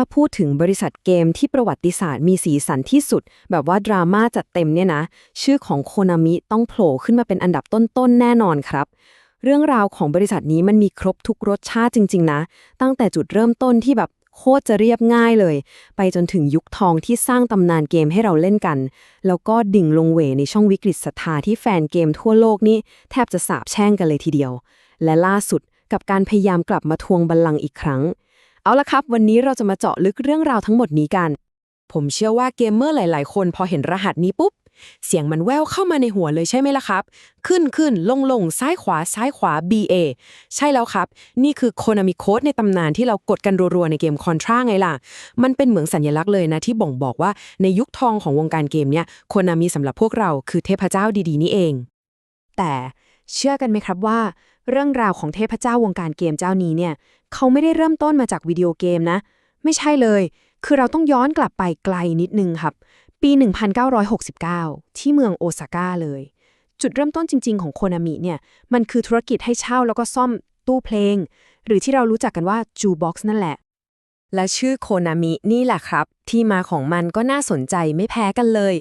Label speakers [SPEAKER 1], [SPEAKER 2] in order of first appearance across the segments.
[SPEAKER 1] ถ้าพูดถึงบริษัทเกมที่ประวัติศาสตร์มีสีสันที่สุด แบบว่าดราม่าจัดเต็มเนี่ยนะ ชื่อของโคนามิต้องโผล่ขึ้นมาเป็นอันดับต้นๆแน่นอนครับ เรื่องราวของบริษัทนี้มันมีครบทุกรสชาติจริง ๆ นะ ตั้งแต่จุดเริ่มต้นที่แบบโคตรจะเรียบง่ายเลย ไปจนถึงยุคทองที่สร้างตำนานเกมให้เราเล่นกัน แล้วก็ดิ่งลงเวในช่องวิกฤตศรัทธาที่แฟนเกมทั่วโลกนี่แทบจะสาบแช่งกันเลยทีเดียว และล่าสุดกับการพยายามกลับมาทวงบัลลังก์อีกครั้ง เอาละครับ วันนี้เราจะมาเจาะลึกเรื่องราวทั้งหมดนี้กัน ผมเชื่อว่าเกมเมอร์หลาย ๆ คนพอเห็นรหัสนี้ปุ๊บ เสียงมันแววเข้ามาในหัวเลยใช่ไหมล่ะครับ ขึ้นขึ้นลงลงซ้ายขวาซ้ายขวา BA ใช่แล้วครับ นี่คือโคนามิโค้ดในตำนานที่เรากดกันรัว ๆ ในเกมคอนทราไงล่ะ มันเป็นเหมือนสัญลักษณ์เลยนะที่บ่งบอกว่าในยุคทองของวงการเกมเนี่ยโคนามิสำหรับพวกเราคือเทพเจ้าดีๆ นี่เอง แต่ เชื่อกันไหมครับว่า เรื่องราวของเทพเจ้าวงการเกมเจ้านี้เนี่ย เขาไม่ได้เริ่มต้นมาจากวิดีโอเกมนะ ไม่ใช่เลย คือเราต้องย้อนกลับไปไกลนิดนึงครับ ปี 1969 ที่เมืองโอซาก้าเลย จุดเริ่มต้นจริง ๆ ของโคนามิเนี่ย มันคือธุรกิจให้เช่าแล้วก็ซ่อมตู้เพลง หรือที่เรารู้จักกันว่าจูบ็อกซ์นั่นแหละ และชื่อโคนามินี่แหละครับ ที่มาของมันก็น่าสนใจไม่แพ้กันเลย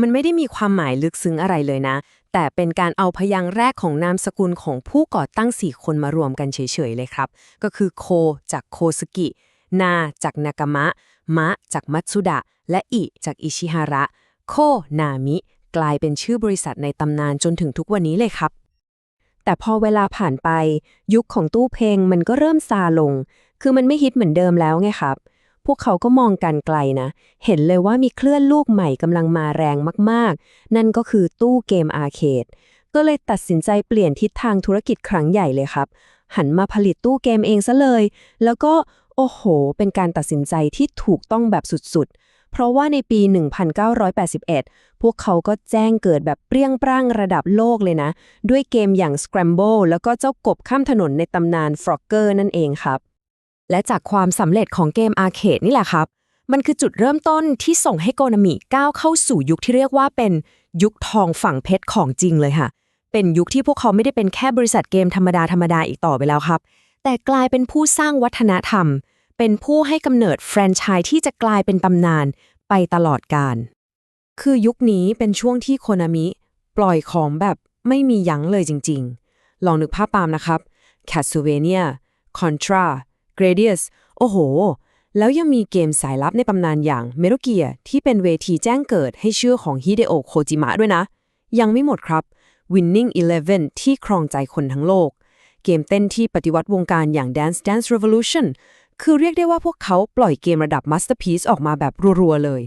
[SPEAKER 1] มันไม่ได้มีความหมายลึกซึ้งอะไรเลยนะ แต่เป็นการเอาพยางค์แรกของนามสกุลของผู้ก่อตั้ง 4 คนมารวมกันเฉยๆเลยครับ ก็คือโคจากโคสกิ นาจากนากามะ มะจากมัตสุดะ และอิจากอิชิฮาระ โคนามิ กลายเป็นชื่อบริษัทในตำนานจนถึงทุกวันนี้เลยครับ แต่พอเวลาผ่านไป ยุคของตู้เพลงมันก็เริ่มซาลง คือมันไม่ฮิตเหมือนเดิมแล้วไงครับ พวกเขาก็มองกันไกลนะ เห็นเลยว่ามีเคลื่อนลูกใหม่กำลังมาแรงมากๆ นั่นก็คือตู้เกมอาร์เคด ก็เลยตัดสินใจเปลี่ยนทิศทางธุรกิจครั้งใหญ่เลยครับ หันมาผลิตตู้เกมเองซะเลย แล้วก็โอ้โห เป็นการตัดสินใจที่ถูกต้องแบบสุดๆ เพราะว่าในปี 1981 พวกเขาก็แจ้งเกิดแบบเปรี้ยงปร้างระดับโลกเลยนะ ด้วยเกมอย่าง Scramble แล้วก็เจ้ากบข้ามถนนในตำนาน Frogger นั่นเองครับ และจากความสำเร็จของเกมอาร์เคดนี่แหละครับ มันคือจุดเริ่มต้นที่ส่งให้โกนามิก้าวเข้าสู่ยุคที่เรียกว่าเป็นยุคทองฝั่งเพชรของจริงเลยค่ะ เป็นยุคที่พวกเขาไม่ได้เป็นแค่บริษัทเกมธรรมดาธรรมดาอีกต่อไปแล้วครับ แต่กลายเป็นผู้สร้างวัฒนธรรม เป็นผู้ให้กำเนิดแฟรนไชส์ที่จะกลายเป็นตำนานไปตลอดกาล คือยุคนี้เป็นช่วงที่โคนามิปล่อยของแบบไม่มียั้งเลยจริง ๆ ลองนึกภาพตามนะครับ Castlevania Contra Gradius โอ้โห แล้วยังมีเกมสายลับในตำนานอย่าง Metal Gear ที่เป็นเวทีแจ้งเกิดให้ชื่อของฮิเดโอะโคจิมะด้วยนะ ยังไม่หมดครับ Winning Eleven ที่ครองใจคนทั้งโลก เกมเต้นที่ปฏิวัติวงการอย่าง Dance Dance Revolution คือเรียกได้ว่าพวกเขาปล่อยเกมระดับ Masterpiece ออกมาแบบรัวๆเลย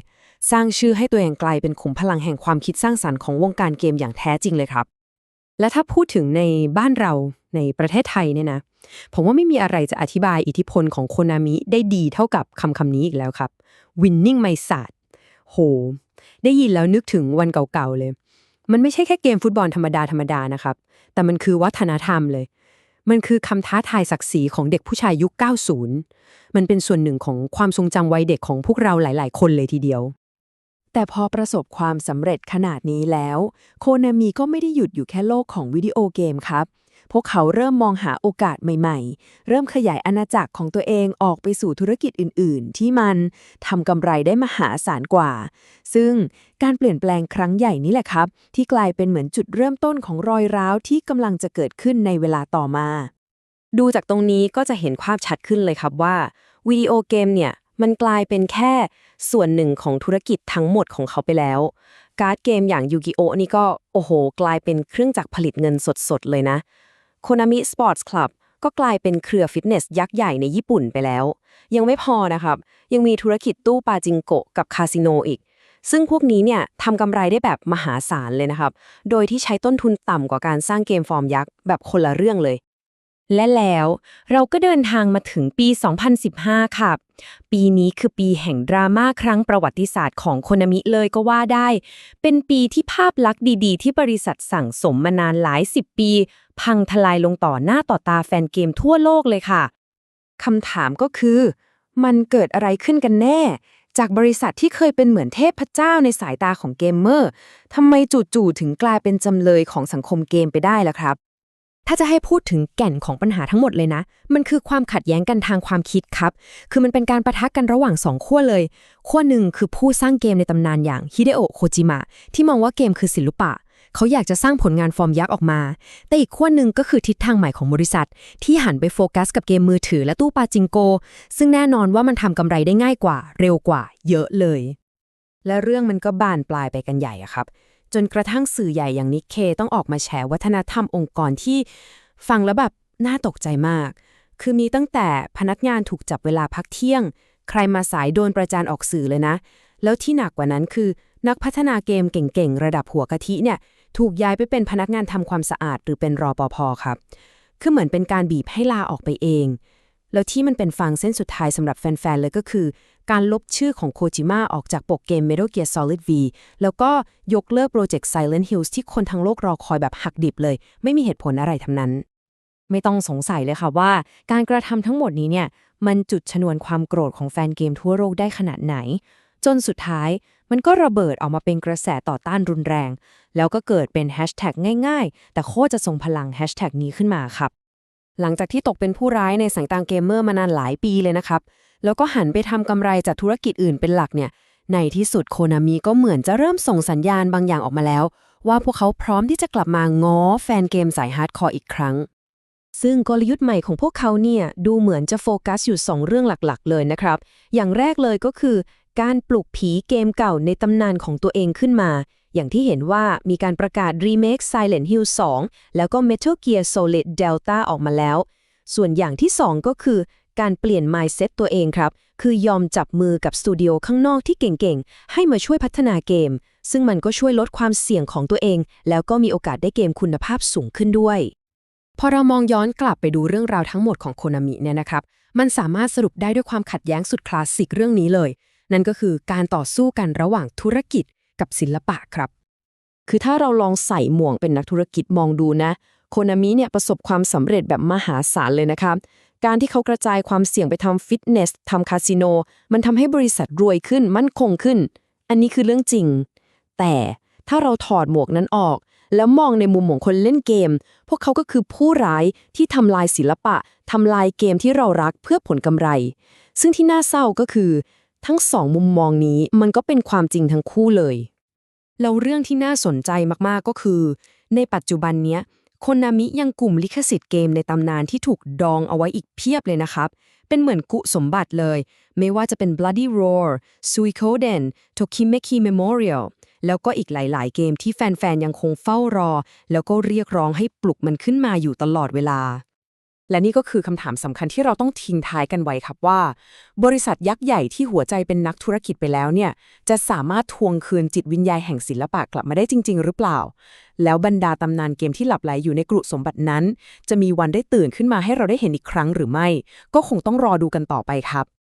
[SPEAKER 1] สร้างชื่อให้ตัวเองกลายเป็นขุมพลังแห่งความคิดสร้างสรรค์ของวงการเกมอย่างแท้จริงเลยครับ และถ้าพูดถึงในบ้านเราในประเทศไทยเนี่ยนะ ผมว่าไม่มีอะไรจะอธิบายอิทธิพลของโคนามิได้ดีเท่ากับคำคำนี้อีกแล้วครับ winning my s a t โห ได้ยินแล้วนึกถึงวันเก่าๆเลย มันไม่ใช่แค่เกมฟุตบอลธรรมดาธรรมดานะครับ แต่มันคือวัฒนธรรมเลย มันคือคำท้าทายศักดิ์ศรีของเด็กผู้ชายยุค 90 มันเป็นส่วนหนึ่งของความทรงจำวัยเด็กของพวกเราหลาย ๆ คนเลยทีเดียวแต่พอประสบความสำเร็จขนาดนี้แล้ว โคนามิก็ไม่ได้หยุดอยู่แค่โลกของวิดีโอเกมครับ พวกเขาเริ่มมองหาโอกาสใหม่ๆ เริ่มขยายอาณาจักรของตัวเองออกไปสู่ธุรกิจอื่นๆ ที่มันทำกำไรได้มหาศาลกว่า ซึ่งการเปลี่ยนแปลงครั้งใหญ่นี้แหละครับ ที่กลายเป็นเหมือนจุดเริ่มต้นของรอยร้าวที่กำลังจะเกิดขึ้นในเวลาต่อมา ดูจากตรงนี้ก็จะเห็นความชัดขึ้นเลยครับว่าวิดีโอเกมเนี่ยมันกลายเป็นแค่ส่วนหนึ่งของธุรกิจทั้งหมดของเขาไปแล้ว การ์ดเกมอย่างยูกิโอนี่ก็ โอ้โห กลายเป็นเครื่องจักรผลิตเงินสดๆ เลยนะ คอนามิสปอร์ตส์คลับก็กลายเป็นเครือฟิตเนสยักษ์ใหญ่ในญี่ปุ่นไปแล้ว ยังไม่พอนะครับ ยังมีธุรกิจตู้ปาจิงโกะกับคาสิโนอีก ซึ่งพวกนี้เนี่ยทำกำไรได้แบบมหาศาลเลยนะครับ โดยที่ใช้ต้นทุนต่ำกว่าการสร้างเกมฟอร์มยักษ์แบบคนละเรื่องเลย และแล้วเราก็เดินทางมาถึงปี 2015 ค่ะ ปีนี้คือปีแห่งดราม่าครั้งประวัติศาสตร์ของโคนามิเลยก็ว่าได้ เป็นปีที่ภาพลักษณ์ดีๆ ที่บริษัทสั่งสมมานานหลายสิบปี พังทลายลงต่อหน้าต่อตาแฟนเกมทั่วโลกเลยค่ะคำถามก็คือ มันเกิดอะไรขึ้นกันแน่ จากบริษัทที่เคยเป็นเหมือนเทพเจ้าในสายตาของเกมเมอร์ทำไมจู่ๆถึงกลายเป็นจำเลยของสังคมเกมไปได้ล่ะครับ ถ้าจะให้พูดถึงแก่นของปัญหาทั้งหมดเลยนะ มันคือความขัดแย้งกันทางความคิดครับ คือมันเป็นการประทะกันระหว่างสองขั้วเลย ขั้วหนึ่งคือผู้สร้างเกมในตำนานอย่างฮิเดโอะโคจิมะที่มองว่าเกมคือศิลปะ เขาอยากจะสร้างผลงานฟอร์มยักษ์ออกมา แต่อีกขั้วหนึ่งก็คือทิศทางใหม่ของบริษัท ที่หันไปโฟกัสกับเกมมือถือและตู้ปาจิงโก ซึ่งแน่นอนว่ามันทำกำไรได้ง่ายกว่า เร็วกว่า เยอะเลย และเรื่องมันก็บานปลายไปกันใหญ่อะครับ จนกระทั่งสื่อใหญ่อย่างนิกเคต้องออกมาแฉวัฒนธรรมองค์กรที่ฟังแล้วแบบน่าตกใจมาก คือมีตั้งแต่พนักงานถูกจับเวลาพักเที่ยง ใครมาสายโดนประจานออกสื่อเลยนะ แล้วที่หนักกว่านั้นคือ นักพัฒนาเกมเก่งๆ ระดับหัวกะทิเนี่ยถูกย้ายไปเป็นพนักงานทำความสะอาดหรือเป็นรอปภครับ คือเหมือนเป็นการบีบให้ลาออกไปเอง แล้วที่มันเป็นฟังเส้นสุดท้ายสำหรับแฟน ๆ เลยก็คือ การลบชื่อของโคจิมะออกจากปกเกม Metal Gear Solid V แล้วก็ยกเลิกโปรเจกต์ Silent Hills ที่คนทั้งโลกรอคอยแบบหักดิบเลย ไม่มีเหตุผลอะไรทั้งนั้น ไม่ต้องสงสัยเลยค่ะว่า การกระทำทั้งหมดนี้เนี่ยมันจุดชนวนความโกรธของแฟนเกมทั่วโลกได้ขนาดไหน จนสุดท้ายมันก็ระเบิดออกมาเป็นกระแสต่อต้านรุนแรง แล้วก็เกิดเป็นแฮชแท็กง่าย ๆ แต่โคตรจะทรงพลังแฮชแท็กนี้ขึ้นมาครับ หลังจากที่ตกเป็นผู้ร้ายในสายตางเกมเมอร์มานานหลายปีเลยนะครับ แล้วก็หันไปทำกำไรจากธุรกิจอื่นเป็นหลักเนี่ย ในที่สุดโคนามิก็เหมือนจะเริ่มส่งสัญญาณบางอย่างออกมาแล้ว ว่าพวกเขาพร้อมที่จะกลับมาง้อแฟนเกมสายฮาร์ดคอร์อีกครั้ง ซึ่งกลยุทธ์ใหม่ของพวกเขาเนี่ยดูเหมือนจะโฟกัสอยู่ 2 เรื่องหลักๆ เลยนะครับ อย่างแรกเลยก็คือ การปลุกผีเกมเก่าในตำนานของตัวเองขึ้นมา อย่างที่เห็นว่ามีการประกาศรีเมค Silent Hill 2 แล้วก็ Metal Gear Solid Delta ออกมาแล้ว ส่วนอย่างที่ 2 ก็คือการเปลี่ยน mindset ตัวเองครับ คือยอมจับมือกับสตูดิโอข้างนอกที่เก่งๆ ให้มาช่วยพัฒนาเกม ซึ่งมันก็ช่วยลดความเสี่ยงของตัวเอง แล้วก็มีโอกาสได้เกมคุณภาพสูงขึ้นด้วย พอเรามองย้อนกลับไปดูเรื่องราวทั้งหมดของโคนามิเนี่ยนะครับ มันสามารถสรุปได้ด้วยความขัดแย้งสุดคลาสสิกเรื่องนี้เลย นั่นก็คือการต่อสู้กันระหว่างธุรกิจ กับศิลปะครับ คือถ้าเราลองใส่หมวกเป็นนักธุรกิจมองดูนะ โคนามิเนี่ยประสบความสำเร็จแบบมหาศาลเลยนะครับการที่เขากระจายความเสี่ยงไปทำฟิตเนสทำคาสิโน มันทำให้บริษัทรวยขึ้นมั่นคงขึ้น อันนี้คือเรื่องจริง แต่ถ้าเราถอดหมวกนั้นออก แล้วมองในมุมของคนเล่นเกม พวกเขาก็คือผู้ร้ายที่ทำลายศิลปะทำลายเกมที่เรารักเพื่อผลกำไร ซึ่งที่น่าเศร้าก็คือ ทั้งสองมุมมองนี้มันก็เป็นความจริงทั้งคู่เลย แล้วเรื่องที่น่าสนใจมากๆก็คือ ในปัจจุบันเนี้ยคนนามิยังกลุ่มลิขสิทธิ์เกมในตำนานที่ถูกดองเอาไว้อีกเพียบเลยนะครับ เป็นเหมือนกุสมบัติเลย ไม่ว่าจะเป็น Bloody Roar Suikoden Tokimeki Memorial แล้วก็อีกหลาย ๆ เกมที่แฟน ๆ ยังคงเฝ้ารอ แล้วก็เรียกร้องให้ปลุกมันขึ้นมาอยู่ตลอดเวลา และนี่ก็คือคำถามสำคัญที่เราต้องทิ้งท้ายกันไว้ครับว่า บริษัทยักษ์ใหญ่ที่หัวใจเป็นนักธุรกิจไปแล้วเนี่ย จะสามารถทวงคืนจิตวิญญาณแห่งศิลปะกลับมาได้จริง ๆ หรือเปล่า แล้วบรรดาตำนานเกมที่หลับไหลอยู่ในกรุสมบัตินั้น จะมีวันได้ตื่นขึ้นมาให้เราได้เห็นอีกครั้งหรือไม่ ก็คงต้องรอดูกันต่อไปครับ